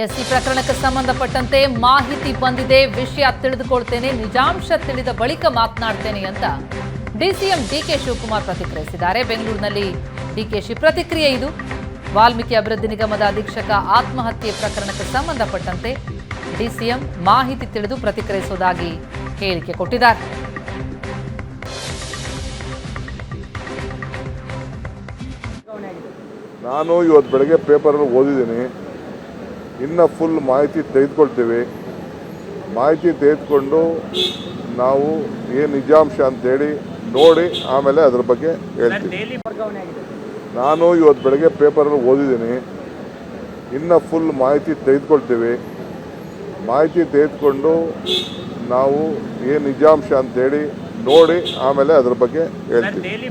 S, ಈ ಪ್ರಕರಣಕ್ಕೆ ಸಂಬಂಧಪಟ್ಟಂತೆ ಮಾಹಿತಿ ಬಂದಿದೆ, ವಿಷಯ ತಿಳಿದುಕೊಳ್ತೇನೆ, ನಿಜಾಂಶ ತಿಳಿದ ಬಳಿಕ ಮಾತನಾಡ್ತೇನೆ ಅಂತ ಡಿಸಿಎಂ ಡಿಕೆ ಶಿವಕುಮಾರ್ ಪ್ರತಿಕ್ರಿಯಿಸಿದ್ದಾರೆ. ಬೆಂಗಳೂರಿನಲ್ಲಿ ಡಿಕೆಶಿ ಪ್ರತಿಕ್ರಿಯೆ ಇದು. ವಾಲ್ಮೀಕಿ ಅಭಿವೃದ್ಧಿ ನಿಗಮದ ಅಧೀಕ್ಷಕ ಆತ್ಮಹತ್ಯೆ ಪ್ರಕರಣಕ್ಕೆ ಸಂಬಂಧಪಟ್ಟಂತೆ ಡಿಸಿಎಂ ಮಾಹಿತಿ ತಿಳಿದು ಪ್ರತಿಕ್ರಿಯಿಸುವುದಾಗಿ ಹೇಳಿಕೆ ಕೊಟ್ಟಿದ್ದಾರೆ. ನಾನು ಇವತ್ತು ಬೆಳಗ್ಗೆ ಪೇಪರ್ ಓದಿದ್ದೀನಿ. ಇನ್ನು ಫುಲ್ ಮಾಹಿತಿ ತೆಗೆದುಕೊಳ್ತೇವೆ. ಮಾಹಿತಿ ತೆಗೆದುಕೊಂಡು ನಾವು ಏನು ನಿಜಾಂಶ ಅಂತೇಳಿ ನೋಡಿ ಆಮೇಲೆ ಅದ್ರ ಬಗ್ಗೆ ಹೇಳ್ತೀವಿ. ನಾನು ಇವತ್ತು ಬೆಳಗ್ಗೆ ಪೇಪರಲ್ಲಿ ಓದಿದ್ದೀನಿ. ಇನ್ನು ಫುಲ್ ಮಾಹಿತಿ ತೆಗೆದುಕೊಳ್ತೇವೆ. ಮಾಹಿತಿ ತೆಗೆದುಕೊಂಡು ನಾವು ಏನು ನಿಜಾಂಶ ಅಂತೇಳಿ ನೋಡಿ ಆಮೇಲೆ ಅದ್ರ ಬಗ್ಗೆ ಹೇಳ್ತೀವಿ.